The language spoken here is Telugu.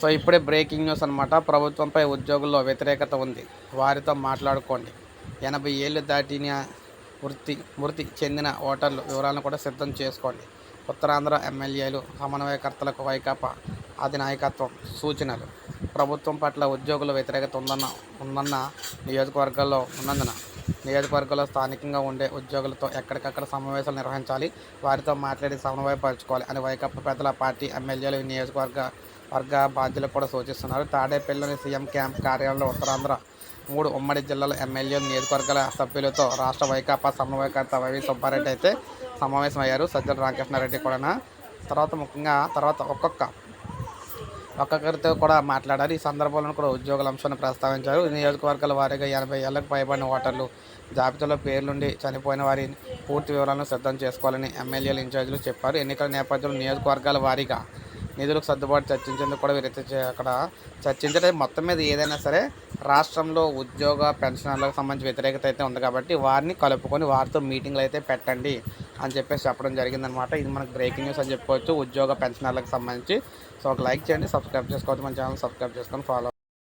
సో ఇప్పుడే బ్రేకింగ్ న్యూస్ అనమాట ప్రభుత్వంపై ఉద్యోగుల్లో వ్యతిరేకత ఉంది. వారితో మాట్లాడుకోండి. ఎనభై ఏళ్ళు దాటిన వృత్తి మృతి చెందిన ఓటర్లు వివరాలను కూడా సిద్ధం చేసుకోండి. ఉత్తరాంధ్ర ఎమ్మెల్యేలు సమన్వయకర్తలకు వైకాపా అధినాయకత్వం సూచనలు. ప్రభుత్వం పట్ల ఉద్యోగుల వ్యతిరేకత ఉందన్న ఉందన్న నియోజకవర్గాల్లో ఉన్నందున నియోజకవర్గంలో స్థానికంగా ఉండే ఉద్యోగులతో ఎక్కడికక్కడ సమావేశాలు నిర్వహించాలి వారితో మాట్లాడి సమన్వయపరచుకోవాలి అని వైకాపా పెద్దల పార్టీ ఎమ్మెల్యేలు నియోజకవర్గ వర్గ బాధ్యులకు కూడా సూచిస్తున్నారు. తాడేపల్లిలోని సీఎం క్యాంప్ కార్యాలయంలో ఉత్తరాంధ్ర మూడు ఉమ్మడి జిల్లాల ఎమ్మెల్యేలు నియోజకవర్గాల సభ్యులతో రాష్ట్ర వైకాపా సమన్వయకర్త వైవి సుబ్బారెడ్డి అయితే సమావేశమయ్యారు. సజ్జల రామకృష్ణారెడ్డి కూడా తర్వాత ముఖ్యంగా తర్వాత ఒక్కొక్క ఒక్కొక్కరితో కూడా మాట్లాడారు. ఈ సందర్భంలో కూడా ఉద్యోగుల అంశాన్ని ప్రస్తావించారు. నియోజకవర్గాల వారీగా ఎనభై ఏళ్ళకు పైబడిన ఓటర్లు జాబితాలో పేర్లుండి చనిపోయిన వారి పూర్తి వివరాలను సిద్ధం చేసుకోవాలని ఎమ్మెల్యేలు ఇన్ఛార్జీలు చెప్పారు. ఎన్నికల నేపథ్యంలో నియోజకవర్గాల వారీగా నిధులకు సర్దుబాటు చర్చించేందుకు కూడా వీరైతే అక్కడ చర్చించడం మొత్తం మీద ఏదైనా సరే రాష్ట్రంలో ఉద్యోగ పెన్షనర్లకు సంబంధించి వ్యతిరేకత అయితే ఉంది కాబట్టి వారిని కలుపుకొని వారితో మీటింగ్లు అయితే పెట్టండి అని చెప్పేసి చెప్పడం జరిగిందనమాట ఇది మనకు బ్రేకింగ్ న్యూస్ అని చెప్పుకోవచ్చు. ఉద్యోగ పెన్షనర్లకు సంబంధించి. సో ఒక లైక్ చేయండి సబ్స్క్రైబ్ చేసుకోవచ్చు మన ఛానల్ సబ్స్క్రైబ్ చేసుకొని ఫాలో